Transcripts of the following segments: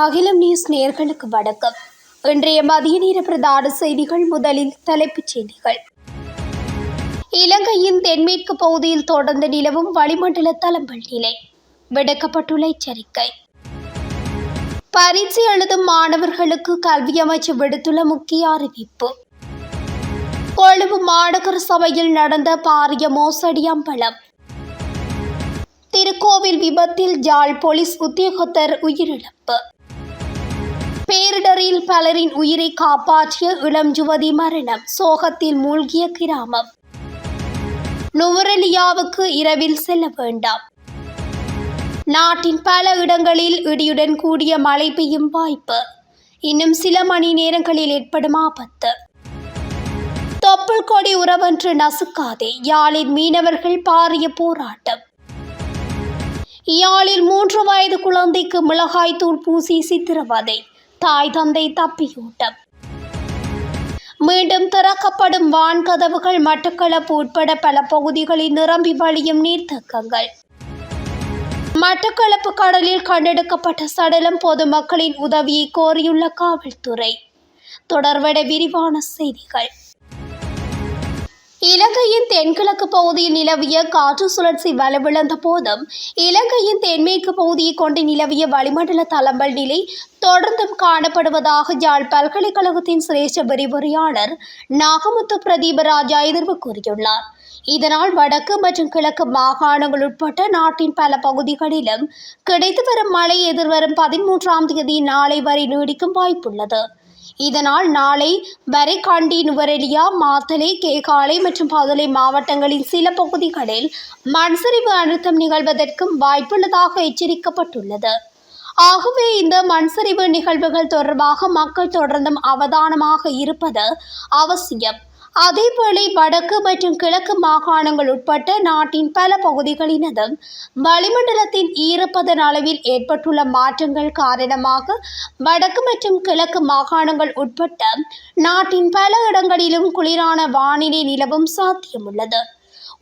அகிலம் நியூஸ் நேர்களுக்கு வணக்கம். இன்றைய மதிய நேர பிரதான செய்திகள் முதலில் தலைப்புச் செய்திகள். இலங்கையின் தென்மேற்கு பகுதியில் தொடர்ந்து நிலவும் வளிமண்டல தளம்பல் நிலை. விடுக்கப்பட்டுள்ள எச்சரிக்கை. பரீட்சை எழுதும் மாணவர்களுக்கு கல்வி அமைச்சு விடுத்துள்ள முக்கிய அறிவிப்பு. கொழும்பு மாநகர சபையில் நடந்த பாரிய மோசடி அம்பலம். திருக்கோவில் விபத்தில் ஜாழ் போலீஸ் உத்தியோகத்தர் உயிரிழப்பு. பேரிடரில் பலரின் உயிரை காப்பாற்றிய இளம் யுவதி மரணம். சோகத்தில் மூழ்கிய கிராமம். நுவரலியாவுக்கு இரவில் செல்ல வேண்டாம். நாட்டின் பல இடங்களில் இடியுடன் கூடிய மழை பெய்யும் வாய்ப்பு. இன்னும் சில மணி நேரங்களில் ஏற்படும் ஆபத்து. தொப்புள் கொடி உறவன்று நசுக்காதே. யாழின் மீனவர்கள் பாரிய போராட்டம். யாழில் மூன்று வயது குழந்தைக்கு மிளகாய் தூள் பூசி சித்திரவதை. தாய் தந்தை தப்பியூட்டம். மீண்டும் திறக்கப்படும் வான் கதவுகள் மட்டக்களப்பு உட்பட பல பகுதிகளில் நிரம்பி வழியும் நீர்த்தக்கங்கள். மட்டக்களப்பு கடலில் கண்டெடுக்கப்பட்ட சடலம் பொதுமக்களின் உதவியை கோரியுள்ள காவல்துறை. தொடர்வட விரிவான செய்திகள். இலங்கையின் தென்கிழக்கு பகுதியில் நிலவிய காற்று சுழற்சி வலுவிழந்த போதும் இலங்கையின் தென்மேற்கு பகுதியை கொண்டு நிலவிய வளிமண்டல தளம்பல் நிலை தொடர்ந்தும் காணப்படுவதாக யாழ் பல்கலைக்கழகத்தின் சிரேஷ்ட விரிவுரையாளர் நாகமுத்து பிரதீபராஜா எதிர்வு கூறியுள்ளார். இதனால் வடக்கு மற்றும் கிழக்கு மாகாணங்கள் உட்பட்ட நாட்டின் பல பகுதிகளிலும் கிடைத்து வரும் மழை எதிர்வரும் பதிமூன்றாம் தேதி நாளை வரை நீடிக்கும் வாய்ப்புள்ளது. இதனால் நாளை வரைகாண்டி நுவரெலியா மாத்தலை கேகாலை மற்றும் பதுளை மாவட்டங்களின் சில பகுதிகளில் மண்சரிவு அழுத்தம் நிகழ்வதற்கும் வாய்ப்புள்ளதாக எச்சரிக்கப்பட்டுள்ளது. ஆகவே இந்த மண்சரிவு நிகழ்வுகள் தொடர்பாக மக்கள் தொடர்ந்தும் அவதானமாக இருப்பது அவசியம். அதேவேளை வடக்கு மற்றும் கிழக்கு மாகாணங்கள் உட்பட்ட நாட்டின் பல பகுதிகளினதும் வளிமண்டலத்தின் ஈரப்பதன் அளவில் ஏற்பட்டுள்ள மாற்றங்கள் காரணமாக வடக்கு மற்றும் கிழக்கு மாகாணங்கள் உட்பட்ட நாட்டின் பல இடங்களிலும் குளிரான வானிலை நிலவும் சாத்தியமுள்ளது.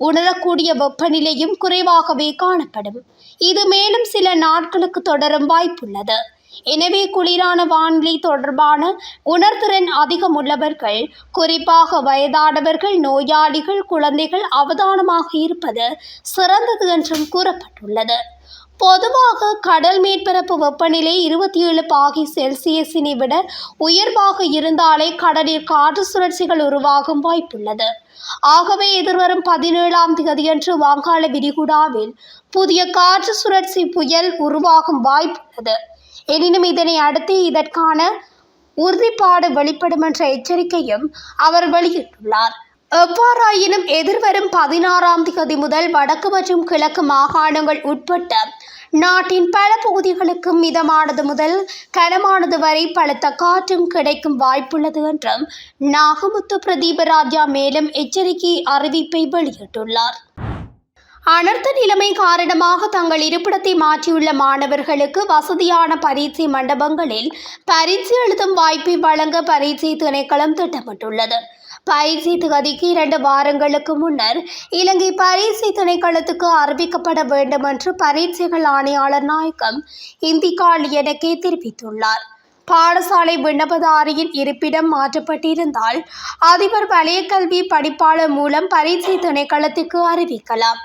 உணரக்கூடிய வெப்பநிலையும் குறைவாகவே காணப்படும். இது மேலும் சில நாட்களுக்கு தொடரும் வாய்ப்புள்ளது. எனவே குளிரான வானிலை தொடர்பான உணர்திறன் அதிகம் உள்ளவர்கள் குறிப்பாக வயதானவர்கள் நோயாளிகள் குழந்தைகள் அவதானமாக இருப்பது சிறந்தது என்றும் கூறப்பட்டுள்ளது. பொதுவாக கடல் மேற்பரப்பு வெப்பநிலை இருபத்தி ஏழு பாகி செல்சியஸினை விட உயர்வாக இருந்தாலே கடலில் காற்று சுழற்சிகள் உருவாகும் வாய்ப்புள்ளது. ஆகவே எதிர்வரும் பதினேழாம் தேதியன்று வங்காள விரிகுடாவில் புதிய காற்று சுழற்சி புயல் உருவாகும் வாய்ப்புள்ளது. எனினும் இதனை அடுத்து இதற்கான உறுதிப்பாடு வெளிப்படும் என்ற எச்சரிக்கையும் அவர் வெளியிட்டுள்ளார். எவ்வாறாயினும் எதிர்வரும் பதினாறாம் தேதி முதல் வடக்கு மற்றும் கிழக்கு மாகாணங்கள் உட்பட்ட நாட்டின் பல பகுதிகளுக்கு மிதமானது முதல் கனமானது வரை பலத்த காற்றும் கிடைக்கும் வாய்ப்புள்ளது என்றும் நாகமுத்து பிரதீபராஜா மேலும் எச்சரிக்கை அறிவிப்பை வெளியிட்டுள்ளார். அனர்த்த நிலைமை காரணமாக தங்கள் இருப்பிடத்தை மாற்றியுள்ள மாணவர்களுக்கு வசதியான பரீட்சை மண்டபங்களில் பரீட்சை எழுதும் வாய்ப்பை வழங்க பரீட்சை திணைக்களம் திட்டமிட்டுள்ளது. பயிற்சி திகதிக்கு இரண்டு வாரங்களுக்கு முன்னர் இலங்கை பரீட்சை திணைக்களத்துக்கு அறிவிக்கப்பட வேண்டும் என்று பரீட்சைகள் ஆணையாளர் நாயகம் இந்திகால் எனக்கே தெரிவித்துள்ளார். பாடசாலை விண்ணப்பதாரியின் இருப்பிடம் மாற்றப்பட்டிருந்தால் அதிபர் வலயக்கல்வி கல்வி படிப்பாளர் மூலம் பரீட்சை திணைக்களத்துக்கு அறிவிக்கலாம்.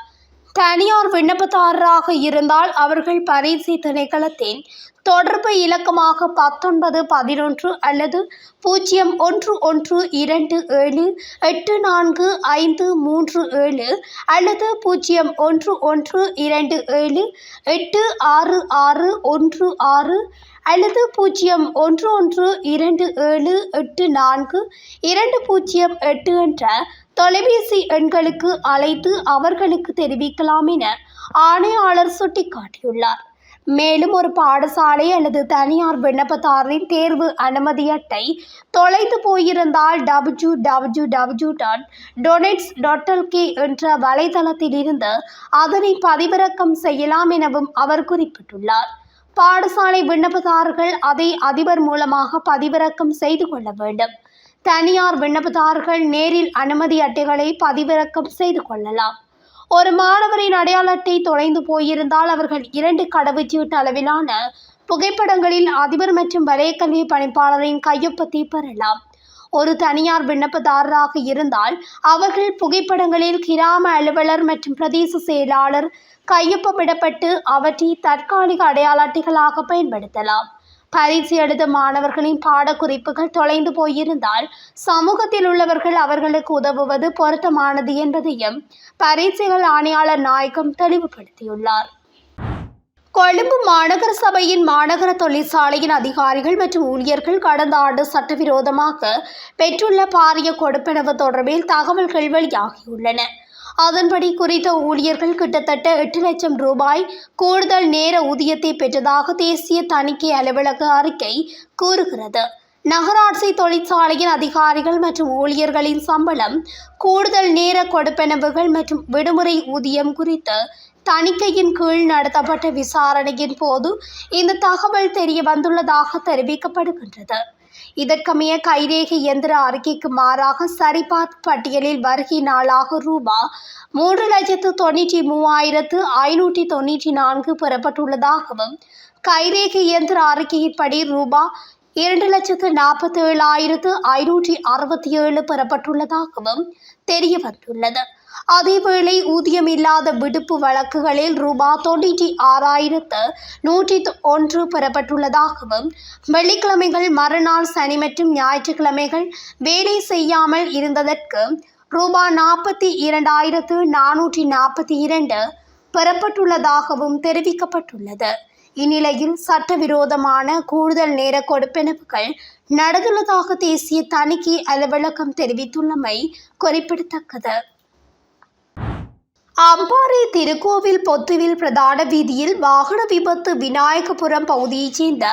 தனியார் விண்ணப்பதாரராக இருந்தால் அவர்கள் பரீட்சை திணைக்களத்தின் தொடர்பு இலக்கமாக பத்தொன்பது பதினொன்று அல்லது பூஜ்ஜியம் ஒன்று ஒன்று இரண்டு ஏழு எட்டு நான்கு ஐந்து மூன்று ஏழு அல்லது பூஜ்ஜியம் ஒன்று ஒன்று இரண்டு ஏழு எட்டு ஆறு ஆறு ஒன்று ஆறு அல்லது பூஜ்ஜியம் ஒன்று ஒன்று இரண்டு ஏழு எட்டு நான்கு இரண்டு பூஜ்ஜியம் எட்டு என்ற தொலைபேசி எண்களுக்கு அழைத்து அவர்களுக்கு தெரிவிக்கலாம் என ஆணையாளர் சுட்டிக்காட்டியுள்ளார். மேலும் ஒரு பாடசாலை அல்லது தனியார் விண்ணப்பதாரரின் தேர்வு அனுமதி அட்டை தொலைந்து போயிருந்தால் W W W dot donates டாட்டல் K என்ற வலைதளத்தில் இருந்து அதனை பதிவிறக்கம் செய்யலாம் எனவும் அவர் குறிப்பிட்டுள்ளார். பாடசாலை விண்ணப்பதாரர்கள் அதை அதிபர் மூலமாக பதிவிறக்கம் செய்து கொள்ள வேண்டும். தனியார் விண்ணப்பதாரர்கள் நேரில் அனுமதி அட்டைகளை பதிவிறக்கம் செய்து கொள்ளலாம். ஒரு மாணவரின் அடையாள அட்டை தொலைந்து போயிருந்தால் அவர்கள் இரண்டு கடவுச்சீட்டு அளவிலான புகைப்படங்களில் அதிபர் மற்றும் வலயக்கல்வி பணிப்பாளரின் கையொப்பத்தை பெறலாம். ஒரு தனியார் விண்ணப்பதாரராக இருந்தால் அவர்கள் புகைப்படங்களில் கிராம அலுவலர் மற்றும் பிரதேச செயலாளர் கையொப்பமிடப்பட்டு அவற்றை தற்காலிக அடையாள அட்டைகளாக பயன்படுத்தலாம். பரீட்சை எழுத மாணவர்களின் பாடக்குறிப்புகள் தொலைந்து போயிருந்தால் சமூகத்தில் உள்ளவர்கள் அவர்களுக்கு உதவுவது பொருத்தமானது என்பதையும் பரீட்சைகள் ஆணையாளர் நாயகம் தெளிவுபடுத்தியுள்ளார். கொழும்பு மாநகர சபையின் மாநகர தொழிற்சாலையின் அதிகாரிகள் மற்றும் ஊழியர்கள் கடந்த ஆண்டு சட்டவிரோதமாக பெற்றுள்ள பாரிய கொடுப்பனவு தொடர்பில் தகவல்கள் வெளியாகியுள்ளன. அதன்படி குறித்த ஊழியர்கள் கிட்டத்தட்ட எட்டு லட்சம் ரூபாய் கூடுதல் நேர ஊதியத்தை பெற்றதாக தேசிய தணிக்கை அலுவலக அறிக்கை கூறுகிறது. நகராட்சி தொழிற்சாலையின் அதிகாரிகள் மற்றும் ஊழியர்களின் சம்பளம் கூடுதல் நேர கொடுப்பனவுகள் மற்றும் விடுமுறை ஊதியம் குறித்து தணிக்கையின் கீழ் நடத்தப்பட்ட விசாரணையின் போது இந்த தகவல் தெரிய வந்துள்ளதாக தெரிவிக்கப்படுகின்றது. இதற்கமைய கைரேகை இயந்திர அறிக்கைக்கு மாறாக சரிபார்ப்பு பட்டியலில் வருகை நாளாக ரூபா. மூன்று லட்சத்து தொண்ணூற்றி மூவாயிரத்து ஐநூற்றி தொண்ணூற்றி நான்கு பெறப்பட்டுள்ளதாகவும் கைரேகை இயந்திர அறிக்கையின்படி ரூபா இரண்டு லட்சத்து நாற்பத்தி ஏழாயிரத்து ஐநூற்றி அறுபத்தி ஏழு பெறப்பட்டுள்ளதாகவும் தெரிய வந்துள்ளது அதேவேளை ஊதியமில்லாத விடுப்பு வழக்குகளில் ரூபா தொண்ணூற்றி ஆறாயிரத்து நூற்றி ஒன்று பெறப்பட்டுள்ளதாகவும் வெள்ளிக்கிழமைகள் மறுநாள் சனி மற்றும் ஞாயிற்றுக்கிழமைகள் வேலை செய்யாமல் இருந்ததற்கு ரூபா நாற்பத்தி இரண்டாயிரத்து நானூற்றி நாற்பத்தி இரண்டு பெறப்பட்டுள்ளதாகவும் தெரிவிக்கப்பட்டுள்ளது. இந்நிலையில் சட்டவிரோதமான கூடுதல் நேர கொடுப்பனவுகள் நடந்துள்ளதாக தேசிய தணிக்கை அலுவலகம் தெரிவித்துள்ளமை குறிப்பிடத்தக்கது. அம்பாறை திருக்கோவில் பொத்துவில் பிரதான வீதியில் வாகன விபத்து விநாயகபுரம் பகுதியைச் சேர்ந்த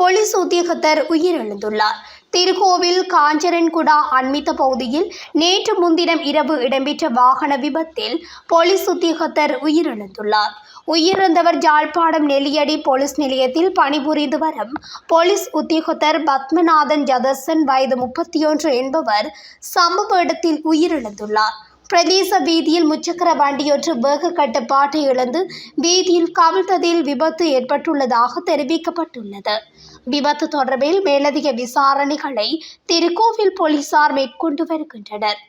போலீஸ் உத்தியோகத்தர் உயிரிழந்துள்ளார். திருக்கோவில் காஞ்சரன்குடா அண்மித்த பகுதியில் நேற்று முன்தினம் இரவு இடம்பெற்ற வாகன விபத்தில் போலீஸ் உத்தியோகத்தர் உயிரிழந்துள்ளார். உயிரிழந்தவர் ஜாழ்ப்பாணம் நெல்லியடி போலீஸ் நிலையத்தில் பணிபுரிந்து வரும் போலீஸ் உத்தியோகத்தர் பத்மநாதன் ஜதர்சன் வயது முப்பத்தி ஒன்று என்பவர் சம்பவ இடத்தில் உயிரிழந்துள்ளார். பிரதேச வீதியில் முச்சக்கர வண்டியொன்று வேக கட்டுப்பாட்டை இழந்து வீதியில் கவிழ்த்ததில் விபத்து ஏற்பட்டுள்ளதாக தெரிவிக்கப்பட்டுள்ளது. விபத்து தொடர்பில் மேலதிக விசாரணைகளை திருக்கோவில் போலீசார் மேற்கொண்டு வருகின்றனர்.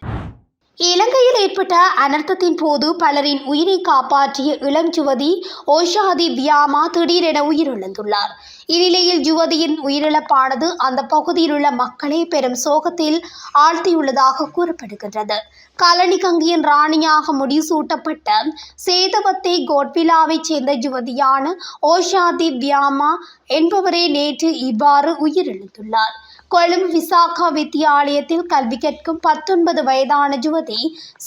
இலங்கையில் ஏற்பட்ட அனர்த்தத்தின் போது பலரின் உயிரை காப்பாற்றிய இளம் ஜுவதி ஓஷாதி வியாமா திடீரென உயிரிழந்துள்ளார். இந்நிலையில் யுவதியின் உயிரிழப்பானது அந்த பகுதியில் உள்ள மக்களை பெரும் சோகத்தில் ஆழ்த்தியுள்ளதாக கூறப்படுகின்றது. கலனி கங்கியின் ராணியாக முடிசூட்டப்பட்ட சேதவத்தை கோட்விலாவைச் சேர்ந்த யுவதியான ஓஷாதி வியாமா என்பவரே நேற்று இவ்வாறு உயிரிழந்துள்ளார். கொழும்பு விசாகா வித்தியாலயத்தில் கல்வி கற்கும் பத்தொன்பது வயதான யுவதி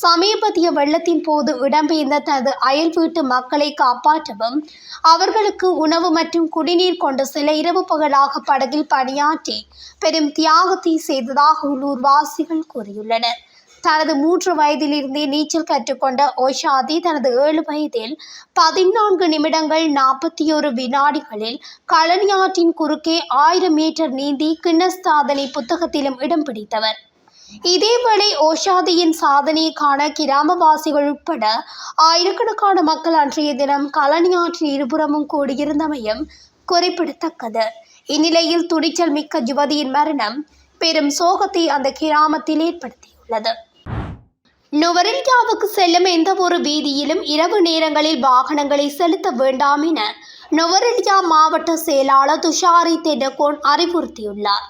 சமீபத்திய வெள்ளத்தின் போது இடம்பெயர்ந்த தனது அயல் வீட்டு மக்களை காப்பாற்றவும் அவர்களுக்கு உணவு மற்றும் குடிநீர் கொண்ட சில இரவு பகலாக படகில் பணியாற்றி பெரும் தியாகத்தை செய்ததாக உள்ளூர்வாசிகள் கூறியுள்ளனர். தனது மூன்று வயதிலிருந்தே நீச்சல் கற்றுக்கொண்ட ஓஷாதி தனது ஏழு வயதில் பதினான்கு நிமிடங்கள் நாற்பத்தி ஒரு வினாடிகளில் களனியாற்றின் குறுக்கே ஆயிரம் மீட்டர் நீந்தி கின்னஸ் சாதனை புத்தகத்திலும் இடம் பிடித்தவர். இதேவேளை ஓஷாதியின் சாதனையை காண கிராமவாசிகள் உட்பட ஆயிரக்கணக்கான மக்கள் அன்றைய தினம் களனியாற்றின் இருபுறமும் கூடியிருந்தமையும் குறிப்பிடத்தக்கது. இந்நிலையில் துணிச்சல் மிக்க யுவதியின் மரணம் பெரும் சோகத்தை அந்த கிராமத்தில் ஏற்படுத்தியுள்ளது. நுவரெலியாவுக்கு செல்லும் எந்த ஒரு வீதியிலும் இரவு நேரங்களில் வாகனங்களை செலுத்த வேண்டாம் என நுவரெலியா மாவட்ட செயலாளர் துஷாரி தெடகோன் அறிவுறுத்தியுள்ளார்.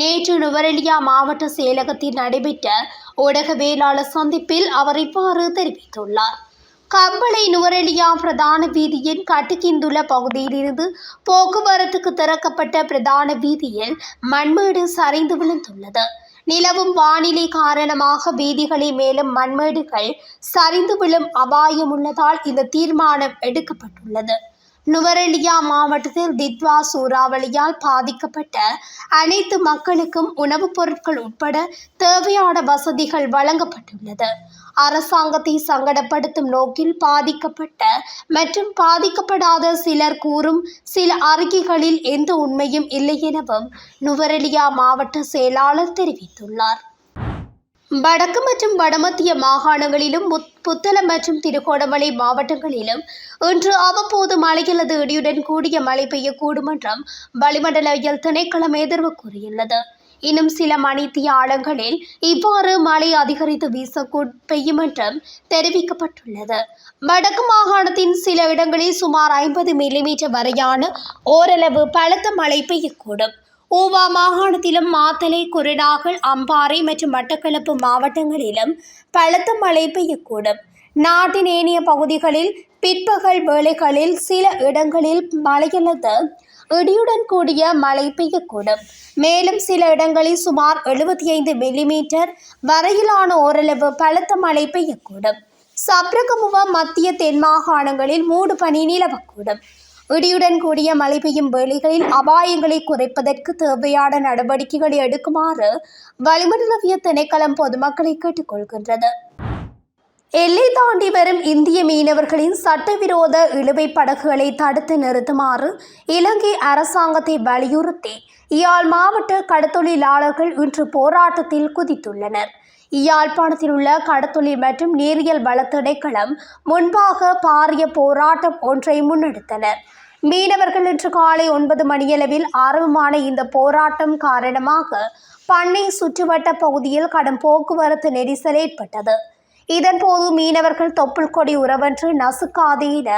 நேற்று நுவரெலியா மாவட்ட செயலகத்தில் நடைபெற்ற ஊடகவியலாளர் சந்திப்பில் அவர் இவ்வாறு தெரிவித்துள்ளார். கம்பளை நுவரெலியா பிரதான வீதியின் கட்டுக்கிந்துள்ள பகுதியிலிருந்து போக்குவரத்துக்கு திறக்கப்பட்ட பிரதான வீதியில் மண்மேடு சரிந்து விழுந்துள்ளது. நிலவும் வானிலை காரணமாக வீதிகளில் மேலும் மண்மேடுகள் சரிந்து விழும் அபாயம் உள்ளதால் இந்த தீர்மானம் எடுக்கப்பட்டுள்ளது. நுவரெலியா மாவட்டத்தில் தித்வா சூறாவளியால் பாதிக்கப்பட்ட அனைத்து மக்களுக்கும் உணவுப் பொருட்கள் உட்பட தேவையான வசதிகள் வழங்கப்பட்டுள்ளது. அரசாங்கத்தை சங்கடப்படுத்தும் நோக்கில் பாதிக்கப்பட்ட மற்றும் பாதிக்கப்படாத சிலர் கூறும் சில அறிக்கைகளில் எந்த உண்மையும் இல்லை எனவும் நுவரெலியா மாவட்ட செயலாளர் தெரிவித்துள்ளார். வடக்கு மற்றும் வடமத்திய மாகாணங்களிலும் புத்தளம் மற்றும் திருகோணமலை மாவட்டங்களிலும் இன்று அவ்வப்போது மழை அல்லது இடியுடன் கூடிய மழை பெய்யக்கூடும் என்றும் வளிமண்டலவியல் திணைக்களம் எதிர்வு கூறியுள்ளது. இன்னும் சில மணித்தியாலங்களில் இவ்வாறு மழை அதிகரித்து வீசக்கூ பெய்யும் என்றும் தெரிவிக்கப்பட்டுள்ளது. வடக்கு மாகாணத்தின் சில இடங்களில் சுமார் ஐம்பது மில்லிமீட்டர் வரையான ஓரளவு பலத்த மழை பெய்யக்கூடும். ஊவா மாகாணத்திலும் மாத்தளை குருநாகல் அம்பாறை மற்றும் மட்டக்களப்பு மாவட்டங்களிலும் பலத்த மழை பெய்யக்கூடும். நாட்டின் ஏனைய பகுதிகளில் பிற்பகல் வேளைகளில் சில இடங்களில் மழையல்லது. இடியுடன் கூடிய மழை பெய்யக்கூடும். மேலும் சில இடங்களில் சுமார் எழுபத்தி ஐந்து மில்லிமீட்டர் வரையிலான ஓரளவு பலத்த மழை பெய்யக்கூடும். சப்ரகமுவ மத்திய தென் மாகாணங்களில் மூடு பனி நிலவக்கூடும். இடியுடன் கூடிய மழை பெய்யும் வேளைகளில் அபாயங்களை குறைப்பதற்கு தேவையான நடவடிக்கைகளை எடுக்குமாறு வளிமண்டலவிய திணைக்களம் பொதுமக்களை கேட்டுக்கொள்கின்றது. எல்லை தாண்டி வரும் இந்திய மீனவர்களின் சட்டவிரோத இழுவை படகுகளை தடுத்து நிறுத்துமாறு இலங்கை அரசாங்கத்தை வலியுறுத்தி இயாழ் மாவட்ட கடத்தொழிலாளர்கள் இன்று போராட்டத்தில் குதித்துள்ளனர். யாழ்ப்பாணத்தில் உள்ள கடத்தொழில் மற்றும் நீரியல் வள திணைக்களம் முன்பாக பாரிய போராட்டம் ஒன்றை முன்னெடுத்தனர். மீனவர்கள் இன்று காலை ஒன்பது மணியளவில் ஆரம்பமான இந்த போராட்டம் காரணமாக பண்ணை சுற்றுவட்ட பகுதியில் கடும் போக்குவரத்து நெரிசல் ஏற்பட்டது. இதன்போது மீனவர்கள் தொப்புள் கொடி உறவன்று நசுக்காதே என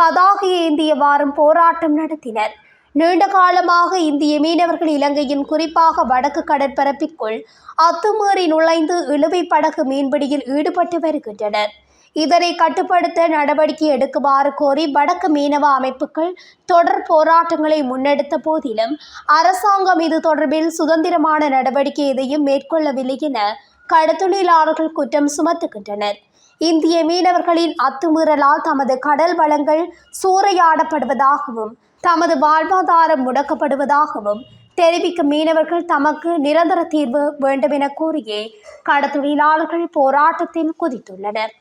பதாகை ஏந்தியவாறும் போராட்டம் நடத்தினர். நீண்ட காலமாக இந்திய மீனவர்கள் இலங்கையின் குறிப்பாக வடக்கு கடற்பரப்பிற்குள் அத்துமீறி நுழைந்து இழுவை படகு மீன்பிடியில் ஈடுபட்டு வருகின்றனர். இதனை கட்டுப்படுத்த நடவடிக்கை எடுக்குமாறு கோரி வடக்கு மீனவ அமைப்புகள் தொடர் போராட்டங்களை முன்னெடுத்த போதிலும் அரசாங்கம் இது தொடர்பில் சுதந்திரமான நடவடிக்கை எதையும் மேற்கொள்ளவில்லை என கடத்தொழிலாளர்கள் குற்றம் சுமத்துகின்றனர். இந்திய மீனவர்களின் அத்துமீறலால் தமது கடல் வளங்கள் சூறையாடப்படுவதாகவும் தமது வாழ்வாதாரம் முடக்கப்படுவதாகவும் தெரிவிக்கும் மீனவர்கள் தமக்கு நிரந்தர தீர்வு வேண்டும் என கூறியே கடத்தொழிலாளர்கள் போராட்டத்தில் குதித்துள்ளனர்.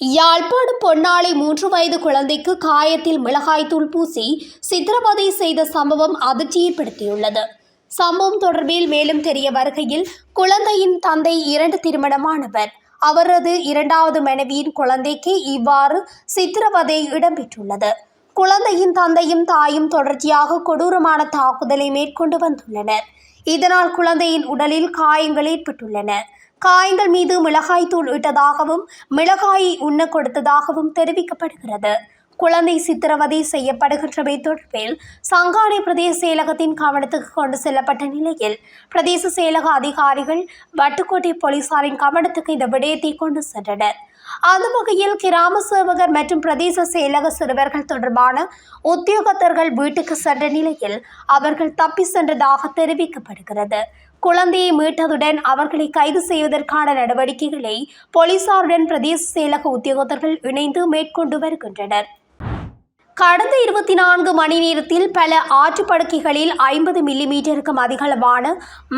யாழ்ப்பாணம் பொன்னாளை மூன்று வயது குழந்தைக்கு காயத்தில் மிளகாய்த்தூள் பூசி சித்திரவதை செய்த சம்பவம் அதிர்ச்சியைப்படுத்தியுள்ளது சம்பவம் தொடர்பில் மேலும் தெரிய வருகையில் குழந்தையின் தந்தை இரண்டு திருமணமானவர். அவரது இரண்டாவது மனைவியின் குழந்தைக்கு இவ்வாறு சித்திரவதை இடம்பெற்றுள்ளது. குழந்தையின் தந்தையும் தாயும் தொடர்ச்சியாக கொடூரமான தாக்குதலை மேற்கொண்டு வந்துள்ளனர். இதனால் குழந்தையின் உடலில் காயங்கள் ஏற்பட்டுள்ளன. காயங்கள் மீது மிளகாய் தூள் இட்டதாகவும் மிளகாயை உண்ண கொடுத்ததாகவும் தெரிவிக்கப்படுகிறது. குழந்தை சித்திரவதை செய்யப்படுகின்றமை தொடர்பில் சங்கானை பிரதேச செயலகத்தின் கவனத்துக்கு கொண்டு செல்லப்பட்ட நிலையில் பிரதேச செயலக அதிகாரிகள் வட்டுக்கோட்டை போலீசாரின் கவனத்துக்கு இந்த விடயத்தை கொண்டு சென்றனர். அந்த வகையில் கிராம சேவகர் மற்றும் பிரதேச செயலக சிறுவர்கள் தொடர்பான உத்தியோகத்தர்கள் வீட்டுக்கு சென்ற நிலையில் அவர்கள் தப்பி சென்றதாக தெரிவிக்கப்படுகிறது. குழந்தையை மீட்டதுடன் அவர்களை கைது செய்வதற்கான நடவடிக்கைகளை போலீசாருடன் பிரதேச செயலக உத்தியோகத்தர்கள் இணைந்து மேற்கொண்டு வருகின்றனர். கடந்த இருபத்தி நான்கு மணி நேரத்தில் பல ஆற்றுப்படுக்கைகளில் ஐம்பது மில்லிமீட்டருக்கும் அதிகளவான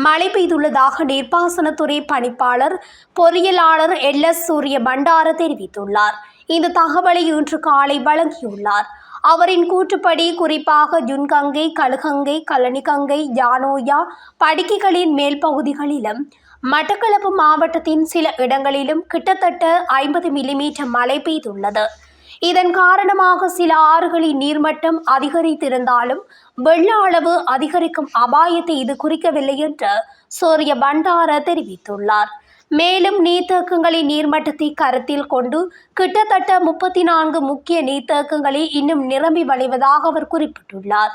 மழை பெய்துள்ளதாக நீர்ப்பாசனத்துறை பணிப்பாளர் பொறியியலாளர் எல் எஸ் சூரிய பண்டார தெரிவித்துள்ளார். இந்த தகவலை இன்று காலை வழங்கியுள்ளார். அவரின் கூற்றுப்படி குறிப்பாக ஜுன்கங்கை கழுகங்கை கலனிகங்கை யானோயா படுக்கைகளின் மேல் பகுதிகளிலும் மட்டக்களப்பு மாவட்டத்தின் சில இடங்களிலும் கிட்டத்தட்ட ஐம்பது மில்லிமீட்டர் மழை பெய்துள்ளது. இதன் காரணமாக சில ஆறுகளின் நீர்மட்டம் அதிகரித்திருந்தாலும் வெள்ள அளவு அதிகரிக்கும் அபாயத்தை இது குறிக்கவில்லை என்று சூரிய பண்டார தெரிவித்துள்ளார். மேலும் நீர்த்தேக்கங்களின் நீர்மட்டத்தை கருத்தில் கொண்டு கிட்டத்தட்ட முப்பத்தி நான்கு முக்கிய நீர்த்தேக்கங்களே இன்னும் நிரம்பி வழிவதாக அவர் குறிப்பிட்டுள்ளார்.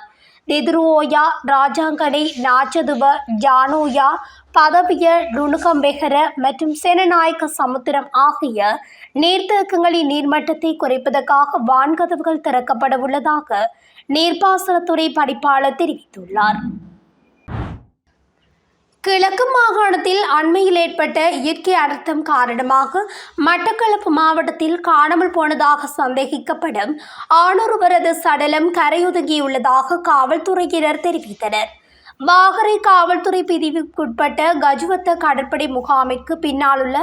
தெதுருவோயா ராஜாங்கனை நாச்சதுவ ஜானோயா பதவிய நுணுகம்பெகர மற்றும் சேனநாயக்க சமுத்திரம் ஆகிய நீர்த்தேக்கங்களின் நீர்மட்டத்தை குறைப்பதற்காக வான்கதவுகள் திறக்கப்பட உள்ளதாக நீர்ப்பாசனத்துறை படிப்பாளர் தெரிவித்துள்ளார் கிழக்கு மாகாணத்தில் அண்மையில் ஏற்பட்ட இயற்கை அனர்த்தம் காரணமாக மட்டக்களப்பு மாவட்டத்தில் காணாமல் போனதாக சந்தேகிக்கப்படும் ஆணொருவரது சடலம் கரையொதுங்கியுள்ளதாக காவல்துறையினர் தெரிவித்தனர். வாகரை காவல்துறை பிரிவுக்குட்பட்ட கஜுவத்த கடற்படை முகாமைக்கு பின்னாலுள்ள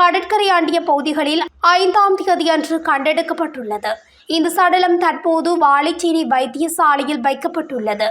கடற்கரை ஆண்டிய பகுதிகளில் ஐந்தாம் தேதி அன்று கண்டெடுக்கப்பட்டுள்ளது. இந்த சடலம் தற்போது வாழைச்சேரி வைத்தியசாலையில் வைக்கப்பட்டுள்ளது.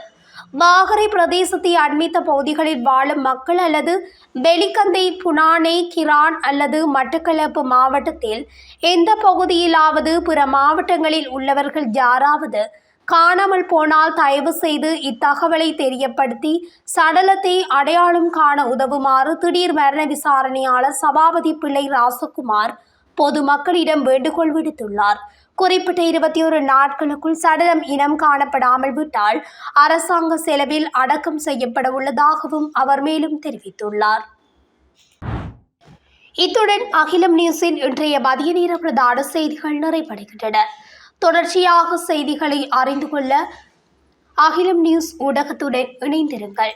வாகரை பிரதேசத்தை அண்மித்த பகுதிகளில் வாழும் மக்கள் அல்லது வெளிக்கந்தை புனானே கிரான் அல்லது மட்டக்களப்பு மாவட்டத்தில் எந்த பகுதியிலாவது பிற மாவட்டங்களில் உள்ளவர்கள் யாராவது காணாமல் போனால் தயவு செய்து இத்தகவலை தெரியப்படுத்தி சடலத்தை அடையாளம் காண உதவுமாறு திடீர் மரண விசாரணையாளர் சபாபதி பிள்ளை ராசகுமார் பொதுமக்களிடம் வேண்டுகோள் விடுத்துள்ளார். குறிப்பிட்ட இருபத்தி ஒரு நாட்களுக்குள் சடலம் இனம் காணப்படாமல் விட்டால் அரசாங்க செலவில் அடக்கம் செய்யப்பட உள்ளதாகவும் அவர் மேலும் தெரிவித்துள்ளார். இத்துடன் அகிலம் நியூஸின் இன்றைய மதிய நேர பிரதான செய்திகள் நிறைவடைகின்றன. தொடர்ச்சியாக செய்திகளை அறிந்து கொள்ள அகிலம் நியூஸ் ஊடகத்துடன் இணைந்திருங்கள்.